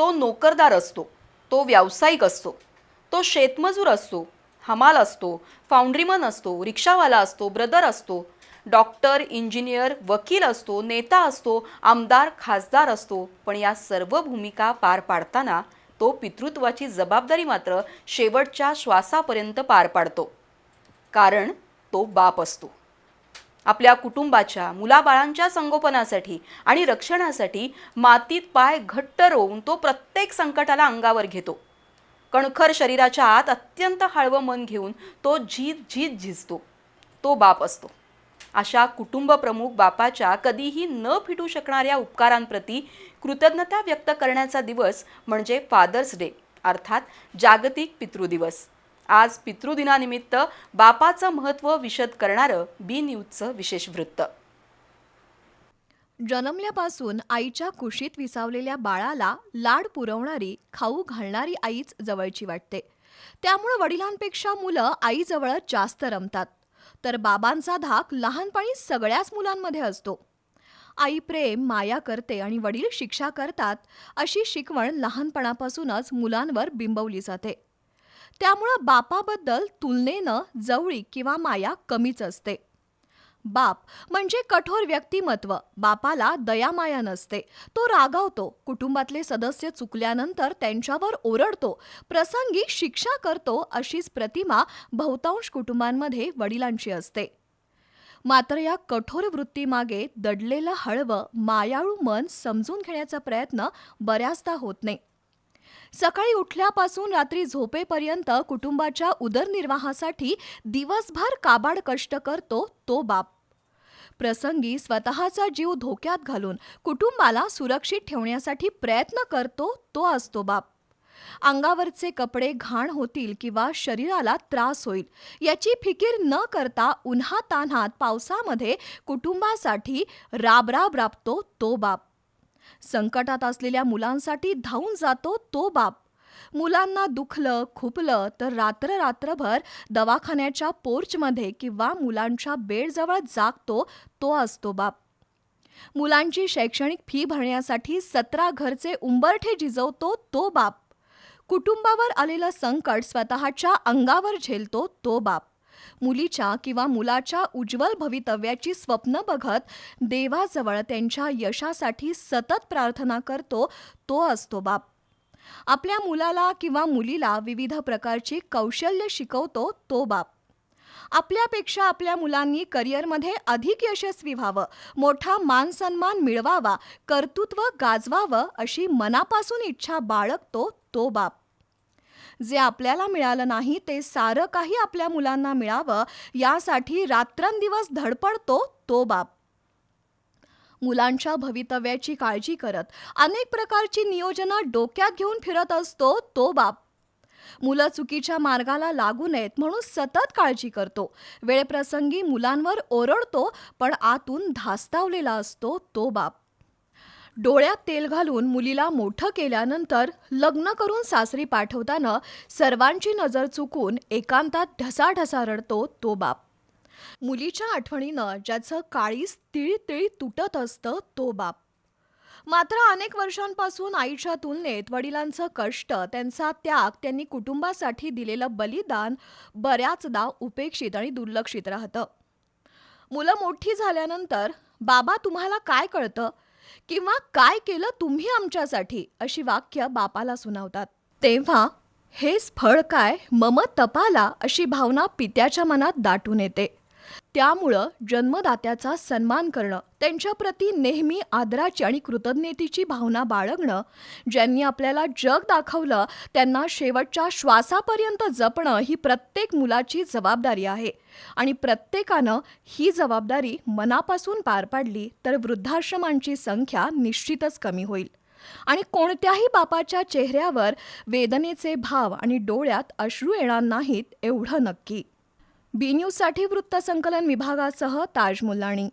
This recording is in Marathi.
तो नोकरदार असतो तो व्यावसायिक असतो तो शेतमजूर असतो हमाल असतो फाउंड्रीमन असतो रिक्षावाला असतो ब्रदर असतो डॉक्टर इंजिनियर वकील असतो नेता असतो आमदार खासदार असतो पण या सर्व भूमिका पार पाडताना तो पितृत्वाची जबाबदारी मात्र शेवटच्या श्वासापर्यंत पार पाडतो. कारण तो बाप असतो. आपल्या कुटुंबाच्या मुलाबाळांच्या संगोपनासाठी आणि रक्षणासाठी मातीत पाय घट्ट रोवून तो प्रत्येक संकटाला अंगावर घेतो. कणखर शरीराच्या आत अत्यंत हळवं मन घेऊन तो झीज झीज झिजतो. तो बाप असतो. अशा कुटुंबप्रमुख बापाच्या कधीही न फिटू शकणाऱ्या उपकारांप्रती कृतज्ञता व्यक्त करण्याचा दिवस म्हणजे फादर्स डे अर्थात जागतिक पितृदिवस. आज पितृदिनानिमित्त बापाचं महत्त्व विशद करणारं बी न्यूजचं विशेष वृत्त. जन्मल्यापासून आईच्या कुशीत विसावलेल्या बाळाला लाड पुरवणारी खाऊ घालणारी आईच जवळची वाटते. त्यामुळं वडिलांपेक्षा मुलं आईजवळच जास्त रमतात. तर बाबांचा धाक लहानपणी सगळ्याच मुलांमध्ये असतो. आई प्रेम माया करते आणि वडील शिक्षा करतात अशी शिकवण लहानपणापासूनच मुलांवर बिंबवली जाते. त्यामुळं बापाबद्दल तुलनेनं जवळीक किंवा माया कमीच असते. बाप म्हणजे कठोर व्यक्तिमत्व बापाला दयामाया नसते. तो रागावतो कुटुंबातले सदस्य चुकल्यानंतर त्यांच्यावर ओरडतो प्रसंगी शिक्षा करतो अशीच प्रतिमा बहुतांश कुटुंबांमध्ये वडिलांची असते. मात्र या कठोर वृत्तीमागे दडलेलं हळवं मायाळू मन समजून घेण्याचा प्रयत्न बऱ्याचदा होत नाही. सकाळी उठल्यापासून रात्री झोपेपर्यंत कुटुंबाच्या उदरनिर्वाहासाठी दिवसभर काबाड कष्ट करतो तो बाप. प्रसंगी स्वतःचा जीव धोक्यात घालून कुटुंबाला सुरक्षित ठेवण्यासाठी प्रयत्न करतो तो असतो बाप. अंगावरचे कपडे घाण होतील किंवा शरीराला त्रास होईल याची फिकीर न करता उन्हातान्हात पावसामध्ये कुटुंबासाठी राबराब राबतो तो बाप. संकटात असलेल्या मुलांसाठी धावून जातो तो बाप. मुलांना दुखलं खुपलं तर रात्र रात्रभर दवाखान्याच्या पोर्चमध्ये किंवा मुलांच्या बेडजवळ जागतो तो असतो बाप. मुलांची शैक्षणिक फी भरण्यासाठी सतरा घरचे उंबरठे झिजवतो तो बाप. कुटुंबावर आलेलं संकट स्वतःच्या अंगावर झेलतो तो बाप. मुलीच्या किंवा मुलाच्या उज्ज्वल भवितव्याची स्वप्न बघत देवाजवळ त्यांच्या यशासाठी सतत प्रार्थना करतो तो असतो बाप. आपल्या मुलाला किंवा मुलीला विविध प्रकारची कौशल्य शिकवतो तो बाप. आपल्यापेक्षा आपल्या मुलांनी करिअरमध्ये अधिक यशस्वी व्हावं मोठा मानसन्मान मिळवावा कर्तृत्व गाजवावं अशी मनापासून इच्छा बाळगतो तो बाप. जे आपल्याला मिळालं नाही ते सारं काही आपल्या मुलांना मिळावं यासाठी रात्रंदिवस धडपडतो तो बाप. मुलांच्या भवितव्याची काळजी करत अनेक प्रकारची नियोजनं डोक्यात घेऊन फिरत असतो तो बाप. मुलं चुकीच्या मार्गाला लागू नयेत म्हणून सतत काळजी करतो. वेळप्रसंगी मुलांवर ओरडतो पण आतून धास्तावलेला असतो तो बाप. डोळ्यात तेल घालून मुलीला मोठं केल्यानंतर लग्न करून सासरी पाठवताना सर्वांची नजर चुकून एकांतात ढसाढसा रडतो तो बाप. मुलीच्या आठवणीनं ज्याचं काळीस तिळी तिळी तुटत असतं तो बाप. मात्र अनेक वर्षांपासून आईच्या तुलनेत वडिलांचं कष्ट त्यांचा त्याग त्यांनी कुटुंबासाठी दिलेलं बलिदान बऱ्याचदा उपेक्षित आणि दुर्लक्षित राहतं. मुलं मोठी झाल्यानंतर बाबा तुम्हाला काय कळतं? किंवा काय केलं तुम्ही आमच्यासाठी? अशी वाक्य बापाला सुनावतात. तेव्हा हेच फळ काय? मम तपाला अशी भावना पित्याच्या मनात दाटून येते. त्यामुळं जन्मदात्याचा सन्मान करणं त्यांच्याप्रती नेहमी आदराची आणि कृतज्ञतेची भावना बाळगणं ज्यांनी आपल्याला जग दाखवलं त्यांना शेवटच्या श्वासापर्यंत जपणं ही प्रत्येक मुलाची जबाबदारी आहे. आणि प्रत्येकानं ही जबाबदारी मनापासून पार पाडली तर वृद्धाश्रमांची संख्या निश्चितच कमी होईल. आणि कोणत्याही बापाच्या चेहऱ्यावर वेदनेचे भाव आणि डोळ्यात अश्रू येणार नाहीत एवढं नक्की. बी न्यूजसाठी वृत्तसंकलन विभागासह ताज मुल्लाणी